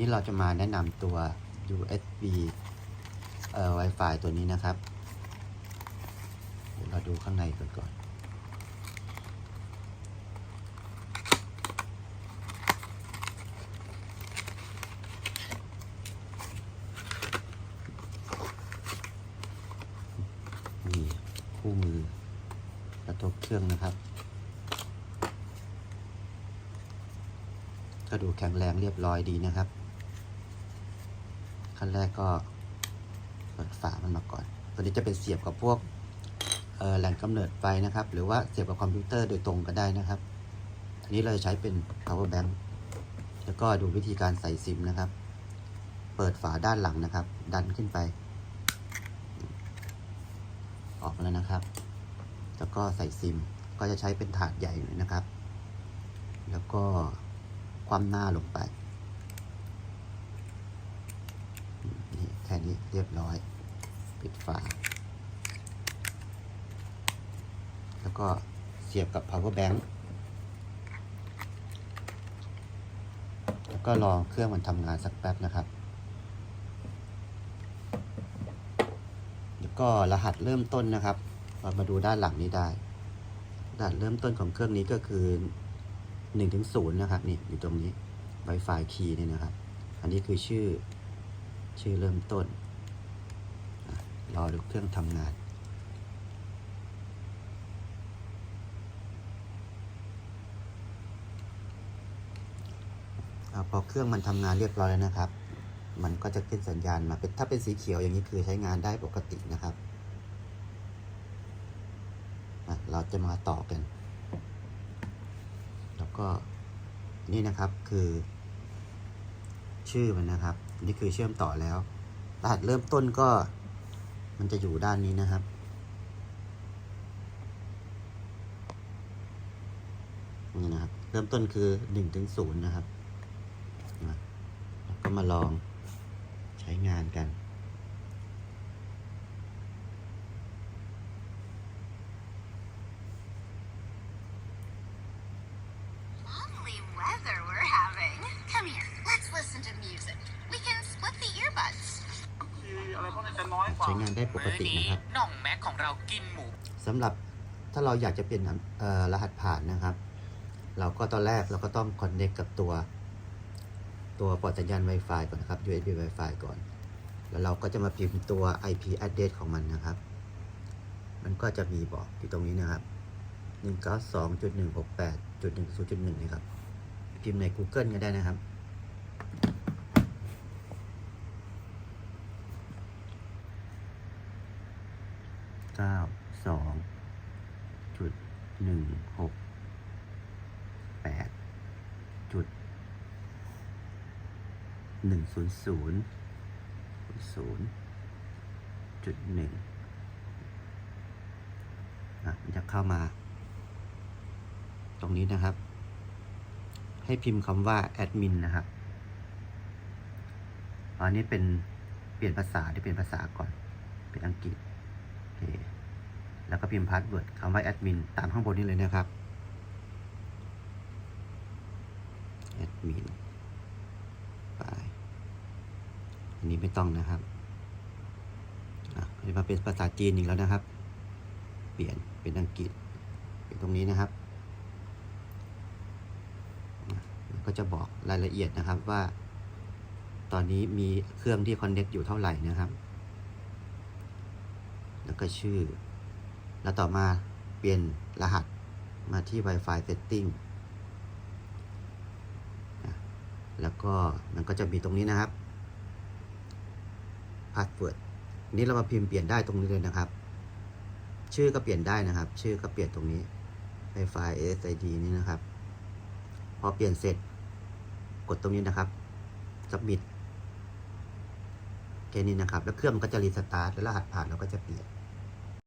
นี้เราจะมาแนะนำตัว USB เอ่อ Wi-Fi ตัวนี้นะครับเดี๋ยวเราดูข้างในก่อนก่อน นี่คู่มือและตัวเครื่องนะครับ ก็ดูแข็งแรงเรียบร้อยดีนะครับ ขั้นแรกก็เปิดฝามันมาก่อน ตัวนี้จะเป็นเสียบกับพวกแหล่งกำเนิดไฟนะครับ หรือว่าเสียบกับคอมพิวเตอร์โดยตรงก็ได้นะครับอันนี้เราจะใช้เป็น power bank แล้วก็ดูวิธีการใส่ซิมนะครับ เปิดฝาด้านหลังนะครับ ดันขึ้นไป ออกมาแล้วนะครับ แล้วก็ใส่ซิม ก็จะใช้เป็นถาดใหญ่หน่อยนะครับ แล้วก็คว่ำหน้าลงไป นี่แค่นี้เรียบร้อย ปิดฝา แล้วก็เสียบกับ power bank แล้วก็รอเครื่องมันทำงานสักแป๊บนะครับแล้วก็รหัสเริ่มต้นนะครับ เรามาดูด้านหลังนี้ได้รหัสเริ่มต้นของเครื่องนี้ก็คือ1ถึง0นะครับนี่อยู่ตรงนี้ Wi-Fi key นี่นะครับ อันนี้คือชื่อ ชื่อเริ่มต้นอะรอดูเครื่องทำงาน พอเครื่องมันทำงานเรียบร้อยแล้วนะครับ มันก็จะขึ้นสัญญาณมาเป็นถ้าเป็นสีเขียวอย่างนี้คือใช้งานได้ปกตินะครับ เราจะมาต่อกัน แล้วก็นี่นะครับคือชื่อมันนะครับ นี่คือเชื่อมต่อแล้ว รหัสเริ่มต้นก็มันจะอยู่ด้านนี้นะครับ นี่นะครับ เริ่มต้นคือหนึ่งถึงศูนย์นะครับแล้วก็มาลองใช้งานกัน จะน้อยกว่าใช้งานได้ปกติมื้อนี้นะครับ น้องแม็กของเรากินหมูสำหรับถ้าเราอยากจะเปลี่ยนเอ่อรหัสผ่านนะครับ เราก็ตอนแรกเราก็ต้อง connect กับตัว ตัวปลอดสัญญาณ Wi-Fi ก่อนนะครับ USB Wi-Fi ก่อน แล้วเราก็จะมาพิมพ์ตัว IP address ของมันนะครับ มันก็จะมีบอกอยู่ตรงนี้นะครับ 192.168.10.1นี่ครับ พิมพ์ใน Google ก็ได้นะครับ ก้าสองจุดหนึ่งหกแปดจุดหนึ่งศูนย์ศูนย์ศูนย์จุดหนึ่งอะมันจะเข้ามา ตรงนี้นะครับ ให้พิมพ์คำว่าแอดมินนะครับอันนี้เป็นเปลี่ยนภาษาที่เป็นภาษาก่อน เป็นอังกฤษ แล้วก็พิมพ์พาสเวิร์ดคำว่าแอดมินตามข้างบนนี้เลยนะครับแอดมินไปอันนี้ไม่ต้องนะครับอะมาเป็นภาษาจีนอีกแล้วนะครับ เปลี่ยนเป็นอังกฤษเป็นตรงนี้นะครับก็จะบอกรายละเอียดนะครับว่า ตอนนี้มีเครื่องที่คอนเน็กอยู่เท่าไหร่นะครับ แล้วก็ชื่อ แล้วต่อมาเปลี่ยนรหัสมาที่ Wi-Fi setting นะแล้วก็มันก็จะมีตรงนี้นะครับ password นี้เรามาพิมพ์เปลี่ยนได้ตรงนี้เลยนะครับ ชื่อก็เปลี่ยนได้นะครับ ชื่อก็เปลี่ยนตรงนี้ Wi-Fi SSID นี้นะครับ พอเปลี่ยนเสร็จ กดตรงนี้นะครับ submit แค่นี้นะครับ แล้วเครื่องมันก็จะรีสตาร์ทแล้วรหัสผ่านเราก็จะเปลี่ยน